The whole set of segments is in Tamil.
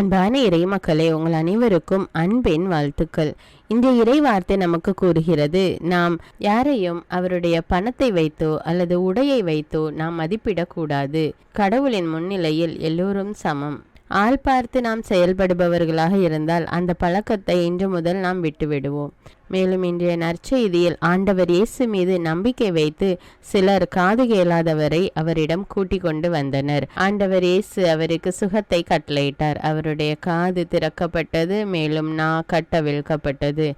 அன்பான இறை மக்களே உங்கள் அனைவருக்கும் அன்பின் வாழ்த்துக்கள். இந்த இறை வார்த்தை நமக்கு கூறுகிறது நாம் யாரையும் அவருடைய பணத்தை வைத்தோ அல்லது உடையை வைத்தோ நாம் மதிப்பிடக்கூடாது. கடவுளின் முன்னிலையில் எல்லோரும் சமம். ஆள் பார்த்து நாம் செயல்படுபவர்களாக இருந்தால் அந்த பழக்கத்தை இன்று முதல் நாம் விட்டுவிடுவோம். மேலும் இன்றைய நற்செய்தியில் ஆண்டவர் இயேசு மீது நம்பிக்கை வைத்து சிலர் காது கேளாதவரை அவரிடம் கூட்டிக் கொண்டு வந்தனர். ஆண்டவர் இயேசு அவருக்கு சுகத்தை கட்டளையிட்டார். அவருடைய காது திறக்கப்பட்டது மேலும் நா கட்டவிழ்க்கப்பட்டது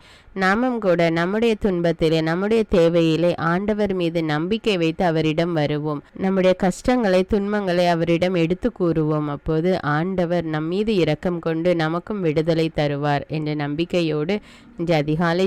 நாமும் கூட நம்முடைய துன்பத்திலே நம்முடைய தேவையிலே ஆண்டவர் மீது நம்பிக்கை வைத்து அவரிடம் வருவோம். நம்முடைய கஷ்டங்களை துன்பங்களை அவரிடம் எடுத்து கூறுவோம். அப்போது ஆண்டவர் நம் மீது இரக்கம் கொண்டு நமக்கும் விடுதலை தருவார் என்ற நம்பிக்கையோடு இன்று அதிகாலை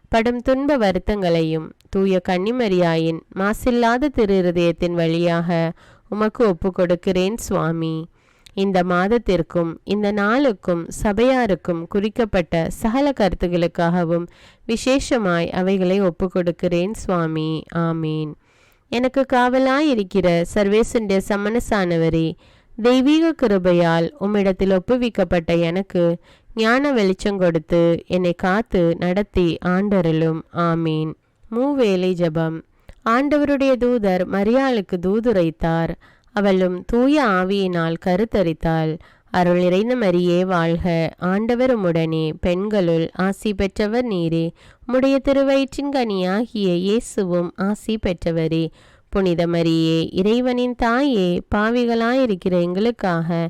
படும் துன்ப வருத்தங்களையும் தூய கன்னிமரியாயின் மாசில்லாத திருஹதயத்தின் வழியாக உமக்கு ஒப்பு கொடுக்கிறேன் சுவாமி. இந்த மாதத்திற்கும் இந்த நாளுக்கும் சபையாருக்கும் குறிக்கப்பட்ட சகல கருத்துகளுக்காகவும் விசேஷமாய் அவைகளை ஒப்பு கொடுக்கிறேன் சுவாமி. ஆமீன். எனக்கு காவலாய் இருக்கிற சமணசானவரே தெய்வீக கிருபையால் உம்மிடத்தில் ஒப்புவிக்கப்பட்ட எனக்கு ஞான வெளிச்சம் கொடுத்து என்னை காத்து நடத்தி ஆண்டருளும். ஆமீன். மூவேலை ஜபம். ஆண்டவருடைய தூதர் மரியாளுக்கு தூதுரைத்தார். அவளும் தூய ஆவியினால் கருத்தரித்தாள். அருள் நிறைந்த மரியே வாழ்க. ஆண்டவரும் உடனே பெண்களுள் ஆசி பெற்றவர் நீரே. உம்முடைய திருவயிற்றின் கனியாகிய இயேசுவும் ஆசி பெற்றவரே. புனித மரியே இறைவனின் தாயே பாவிகளாயிருக்கிற எங்களுக்காக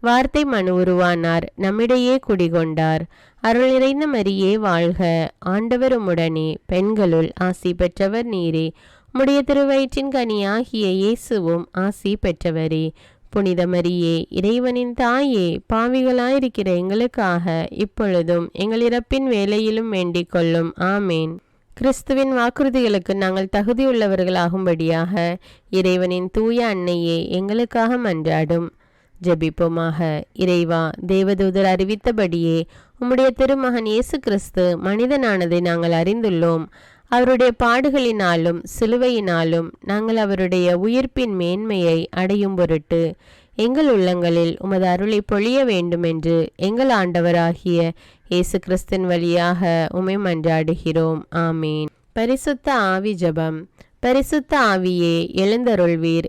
வார்த்தை மனு உருவானார். நம்மிடையே குடிகொண்டார். அருள் நிறைந்த மரியே வாழ்க. ஆண்டவர் பெண்களுள் ஆசி பெற்றவர் நீரே. உம்முடைய திருவயிற்றின் கனியாகிய இயேசுவும் ஆசி பெற்றவரே. புனித மரியே இறைவனின் தாயே பாவிகளாயிருக்கிற எங்களுக்காக இப்பொழுதும் எங்கள் இறப்பின் வேலையிலும் வேண்டிக் கொள்ளும். ஆமேன். கிறிஸ்துவின் வாக்குறுதிகளுக்கு நாங்கள் தகுதியுள்ளவர்களாகும்படியாக இறைவனின் தூய அன்னையே எங்களுக்காக மன்றாடும். ஜெபிப்போமாக. இறைவா தேவதூதர் அறிவித்தபடியே உம்முடைய திருமகன் இயேசு கிறிஸ்து மனிதனானதை நாங்கள் அறிந்துள்ளோம். அவருடைய பாடுகளினாலும் சிலுவையினாலும் நாங்கள் அவருடைய உயிர்ப்பின் மேன்மையை அடையும் பொருட்டு எங்கள் உள்ளங்களில் உமது அருளை பொழிய வேண்டுமென்று எங்கள் ஆண்டவராகிய இயேசு கிறிஸ்தின் வழியாக உமை மன்றாடுகிறோம். ஆமீன். பரிசுத்த ஆவி ஜபம். பரிசுத்த ஆவியே எழுந்தருள்வீர்.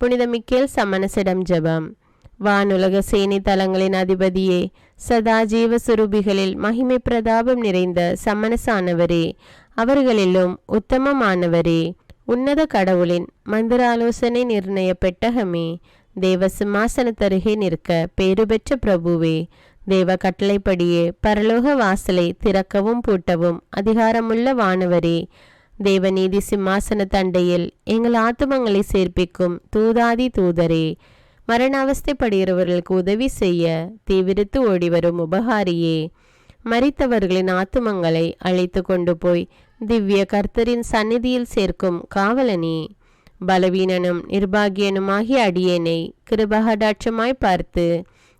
புனித மிக்கேல் சமணசிடம் ஜெபம். வானுலக சேனை தலங்களின் அதிபதியே சதா ஜீவ சுரூபிகளில் மகிமை பிரதாபம் நிறைந்த சமணசானவரே அவர்களிலும் உத்தமமானவரே உன்னத கடவுளின் மந்திராலோசனை நிர்ணய பெட்டகமே தேவ சிம்மாசனத்தருகே நிற்க பேறு பெற்ற பிரபுவே தேவ கட்டளைப்படியே பரலோக வாசலை திறக்கவும் பூட்டவும் அதிகாரமுள்ள வானவரே தேவநீதி சிம்மாசன தண்டையில் எங்கள் ஆத்துமங்களை சேர்ப்பிக்கும் தூதாதி தூதரே மரண அவஸ்தைப்படுகிறவர்களுக்கு உதவி செய்ய தீவிரத்து ஓடிவரும் உபகாரியே. மறித்தவர்களின் ஆத்துமங்களை அழைத்து கொண்டு போய் திவ்ய கர்த்தரின் சந்நிதியில் சேர்க்கும் காவலனே பலவீனனும் நிர்பாகியனுமாகிய அடியேனை கிருபகடாட்சமாய் பார்த்து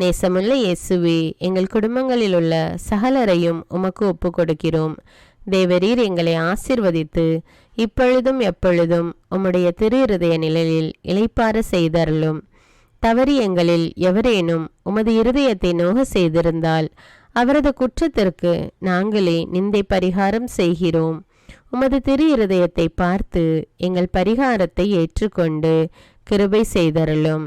நேசமுள்ள இயேசுவே எங்கள் குடும்பங்களில் உள்ள சகலரையும் உமக்கு ஒப்பு கொடுக்கிறோம் தேவரீர் எங்களை ஆசிர்வதித்து இப்பொழுதும் எப்பொழுதும் உம்முடைய திரு இருதய நிழலில் இளைப்பார செய்தருளும். தவறி எங்களில் எவரேனும் உமது இருதயத்தை நோக செய்திருந்தால் அவரது குற்றத்திற்கு நாங்களே நிந்தை பரிகாரம் செய்கிறோம். உமது திரு இருதயத்தை பார்த்து எங்கள் பரிகாரத்தை ஏற்றுக்கொண்டு கிருபை செய்தருளும்.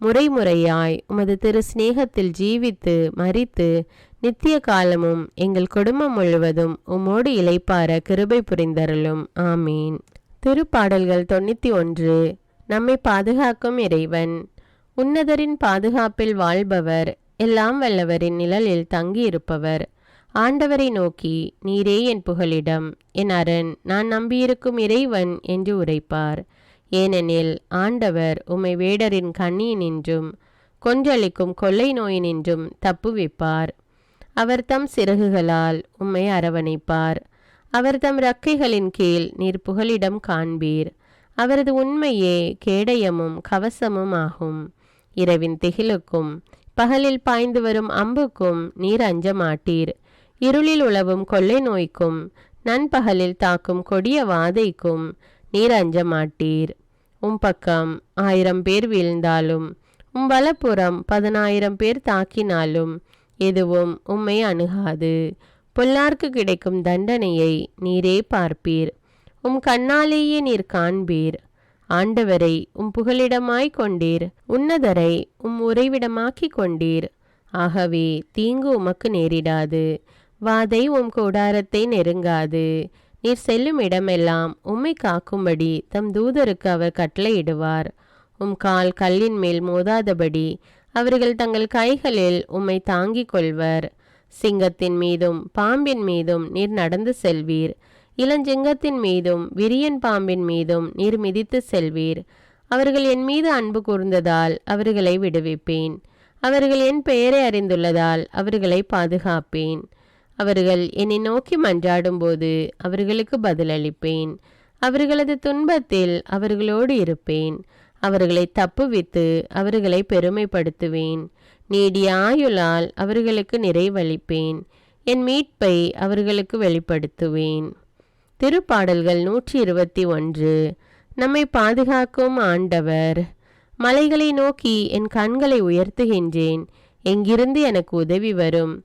முறைமுறையாய் உமது திரு சிநேகத்தில் ஜீவித்து மறித்து நித்திய காலமும் எங்கள் குடும்பம் முழுவதும் உம்மோடு இழைப்பார கிருபை புரிந்தருளும். ஆமீன். திருப்பாடல்கள் தொண்ணூற்றி ஒன்று. நம்மை பாதுகாக்கும் இறைவன். உன்னதரின் பாதுகாப்பில் வாழ்பவர் எல்லாம் வல்லவரின் நிழலில் தங்கியிருப்பவர். ஆண்டவரை நோக்கி நீரே என் புகலிடம். என் அரண் நான் நம்பியிருக்கும் இறைவன் என்று உரைப்பார். ஏனெனில் ஆண்டவர் உம்மை வேடரின் கண்ணியினின்றும் கொன்றளிக்கும் கொள்ளை நோயினின்றும் தப்புவிப்பார் அவர் தம் சிறகுகளால் உம்மை அரவணைப்பார். அவர் தம் ரக்கைகளின் கீழ் நீர் புகலிடம் காண்பீர். அவரது உண்மையே கேடயமும் கவசமும் ஆகும். இரவின் திகிலுக்கும் பகலில் பாய்ந்து வரும் அம்புக்கும் நீர் அஞ்ச மாட்டீர் இருளில் உழவும் கொள்ளை நோய்க்கும் நண்பகலில் தாக்கும் கொடிய வாதைக்கும் நீர் அஞ்ச மாட்டீர் உம் பக்கம் ஆயிரம் பேர் வீழ்ந்தாலும் உம் வலப்புறம் பதினாயிரம் பேர் தாக்கினாலும் எதுவும் உம்மை அணுகாது. பொல்லார்க்கு கிடைக்கும் தண்டனையை நீரே பார்ப்பீர். உம் கண்ணாலேயே நீர் காண்பீர். ஆண்டவரை உம் புகலிடமாய் கொண்டீர். உன்னதரை உம் உறைவிடமாக்கி கொண்டீர். ஆகவே தீங்கு உமக்கு நேரிடாது. வாதை உம் கூடாரத்தை நெருங்காது. நீர் செல்லும் இடமெல்லாம் உம்மை காக்கும்படி தம் தூதருக்கு அவர் கட்டளையிடுவார். உம் கால் கல்லின் மேல் மோதாதபடி அவர்கள் தங்கள் கைகளில் உம்மை தாங்கிக் கொள்வர். சிங்கத்தின் மீதும் பாம்பின் மீதும் நீர் நடந்து செல்வீர். இளஞ்சிங்கத்தின் மீதும் விரியன் பாம்பின் மீதும் நீர் மிதித்து செல்வீர். அவர்கள் என் மீது அன்பு கூர்ந்ததால் அவர்களை விடுவிப்பேன். அவர்கள் என் பெயரை அறிந்துள்ளதால் அவர்களை பாதுகாப்பேன். அவர்கள் என்னை நோக்கி மன்றாடும்போது அவர்களுக்கு பதிலளிப்பேன். அவர்களது துன்பத்தில் அவர்களோடு இருப்பேன். அவர்களை தப்புவித்து அவர்களை பெருமைப்படுத்துவேன். நீடிய ஆயுளால் அவர்களுக்கு நிறைவளிப்பேன். என் மீட்பை அவர்களுக்கு வெளிப்படுத்துவேன். திருப்பாடல்கள் நூற்றி இருபத்தி ஒன்று. நம்மை பாதுகாக்கும் ஆண்டவர். மலைகளை நோக்கி என் கண்களை உயர்த்துகின்றேன். எங்கிருந்து எனக்கு உதவி வரும்?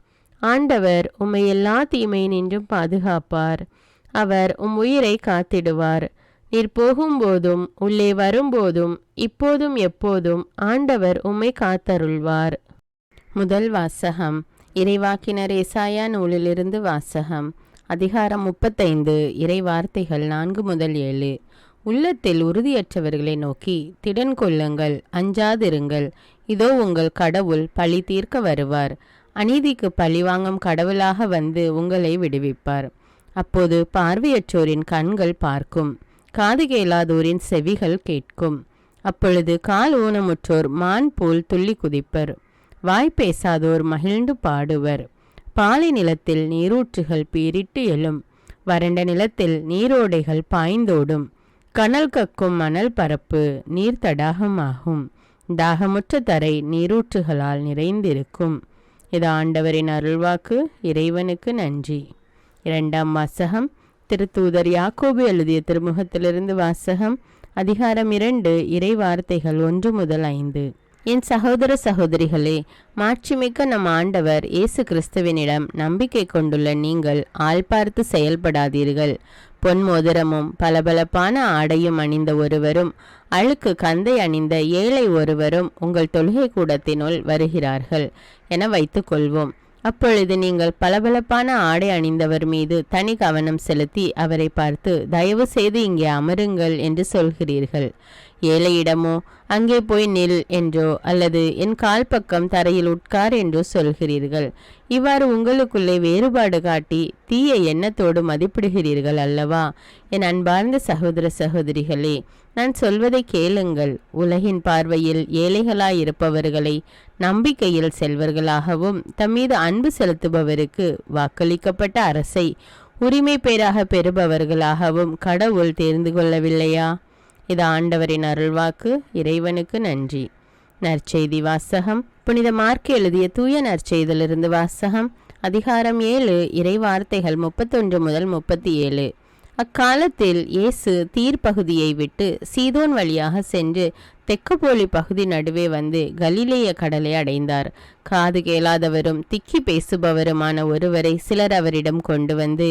ஆண்டவர் உம்மை எல்லா தீமை நின்றும் பாதுகாப்பார். அவர் உம் உயிரை காத்திடுவார். நீர் போகும்போதும் உள்ளே வரும்போதும் இப்போதும் எப்போதும் ஆண்டவர் உம்மை காத்தருள்வார். முதல் வாசகம். இறைவாக்கினர் ஏசாயா நூலிலிருந்து வாசகம். அதிகாரம் முப்பத்தைந்து. இறை வார்த்தைகள் நான்கு முதல் ஏழு. உள்ளத்தில் உறுதியற்றவர்களை நோக்கி திடன் கொள்ளுங்கள் அஞ்சாதிருங்கள். இதோ உங்கள் கடவுள் பழி தீர்க்க வருவார். அநீதிக்கு பழிவாங்கும் கடவுளாக வந்து உங்களை விடுவிப்பார். அப்போது பார்வையற்றோரின் கண்கள் பார்க்கும். காது கேளாதோரின் செவிகள் கேட்கும். அப்பொழுது கால் ஊனமுற்றோர் மான் போல் துள்ளி குதிப்பர். வாய் பேசாதோர் மகிழ்ந்து பாடுவர். பாலை நிலத்தில் நீரூற்றுகள் பீரிட்டு எழும். வறண்ட நிலத்தில் நீரோடைகள் பாய்ந்தோடும். கனல் கக்கும் மணல் பரப்பு நீர் தடாகமாகும் தாகமுற்ற தரை நீரூற்றுகளால் நிறைந்திருக்கும். இது ஆண்டவரின் அருள்வாக்கு. இறைவனுக்கு நன்றி. இரண்டாம் வாசகம். திருத்தூதர் யாக்கோபு எழுதிய திருமுகத்திலிருந்து வாசகம். அதிகாரம் இரண்டு. இறை வார்த்தைகள் ஒன்று முதல் ஐந்து. என் சகோதர சகோதரிகளே மாட்சிமிக்க நம் ஆண்டவர் இயேசு கிறிஸ்துவினிடம் நம்பிக்கை கொண்டுள்ள நீங்கள் ஆள் பார்த்து செயல்படாதீர்கள். பொன் மோதிரமும் பளபளப்பான ஆடையும் அணிந்த ஒருவரும் அழுக்கு கந்தை அணிந்த ஏழை ஒருவரும் உங்கள் தொழுகை கூடத்தினுள் வருகிறார்கள் என வைத்துக்கொள்வோம். அப்பொழுது நீங்கள் பளபளப்பான ஆடை அணிந்தவர் மீது தனி கவனம் செலுத்தி அவரை பார்த்து தயவு செய்து இங்கே அமருங்கள் என்று சொல்கிறீர்கள். ஏழையிடமோ அங்கே போய் நில் என்றோ அல்லது என் கால் பக்கம் தரையில் உட்கார் என்றோ சொல்கிறீர்கள். இவ்வாறு உங்களுக்குள்ளே வேறுபாடு காட்டி தீய எண்ணத்தோடு மதிப்பிடுகிறீர்கள் அல்லவா? என் அன்பார்ந்த சகோதர சகோதரிகளே நான் சொல்வதை கேளுங்கள். உலகின் பார்வையில் ஏழைகளாயிருப்பவர்களை நம்பிக்கையில் செல்வர்களாகவும் தம்மீது அன்பு செலுத்துபவருக்கு வாக்களிக்கப்பட்ட அரசை உரிமை பேராக பெறுபவர்களாகவும் கடவுள் தேர்ந்து கொள்ளவில்லையா? இது ஆண்டவரின் அருள்வாக்கு இறைவனுக்கு நன்றி. நற்செய்தி வாசகம். புனித மார்க் எழுதிய தூய நற்செய்திலிருந்து வாசகம். அதிகாரம் ஏழு இறை வார்த்தைகள் முப்பத்தொன்று முதல் முப்பத்தி ஏழு. அக்காலத்தில் இயேசு தீர்ப்பகுதியை விட்டு சீதோன் வழியாக சென்று தெக்கப்போலி பகுதி நடுவே வந்து கலிலேய கடலை அடைந்தார். காது கேளாதவரும் திக்கி பேசுபவருமான ஒருவரை சிலர் அவரிடம் கொண்டு வந்து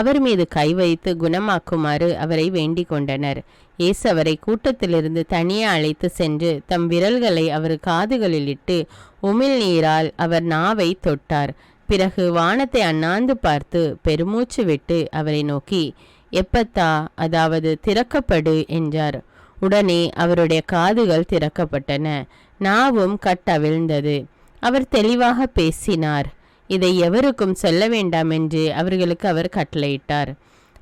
அவர் மீது கை வைத்து குணமாக்குமாறு அவரை வேண்டிக் கொண்டனர். இயேசு அவரை கூட்டத்திலிருந்து தனியே அழைத்து சென்று தம் விரல்களை அவர் காதுகளில் இட்டு உமிழ் நீரால் அவர் நாவை தொட்டார். பிறகு வானத்தை அண்ணாந்து பார்த்து பெருமூச்சு விட்டு அவரை நோக்கி எப்பத்தா அதாவது திறக்கப்படு என்றார். உடனே அவருடைய காதுகள் திறக்கப்பட்டன. நாவும் கட்டவிழ்ந்தது. அவர் தெளிவாக பேசினார். இதை எவருக்கும் சொல்ல வேண்டாம் என்று அவர்களுக்கு அவர் கட்டளையிட்டார்.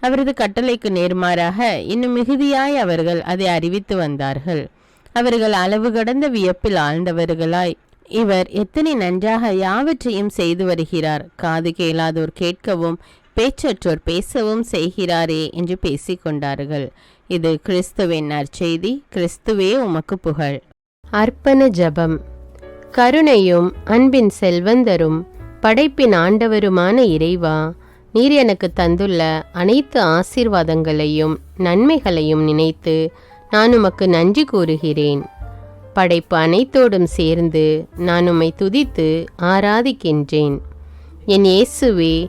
அவரது கட்டளைக்கு நேர்மாறாக இன்னும் மிகுதியாய் அவர்கள் அதை அறிவித்து வந்தார்கள். அவர்கள் அளவு கடந்த வியப்பில் ஆழ்ந்தவர்களாய் இவர் எத்தனை நன்றாக யாவற்றையும் செய்து வருகிறார்? காது கேளாதோர் கேட்கவும் பேச்சற்றோர் பேசவும் செய்கிறாரே என்று பேசிக்கொண்டார்கள். இது கிறிஸ்துவின் நற்செய்தி. கிறிஸ்துவே உமக்கு புகழ். அர்ப்பண ஜபம். கருணையும் அன்பின் செல்வந்தரும் படைப்பின் ஆண்டவருமான இறைவா நீர் எனக்கு தந்துள்ள அனைத்து ஆசீர்வாதங்களையும் நன்மைகளையும் நினைத்து நான் உமக்கு நன்றி கூறுகிறேன். படைப்பு அனைத்தோடும் சேர்ந்து நான் உம்மை துதித்து ஆராதிக்கின்றேன். என் இயேசுவே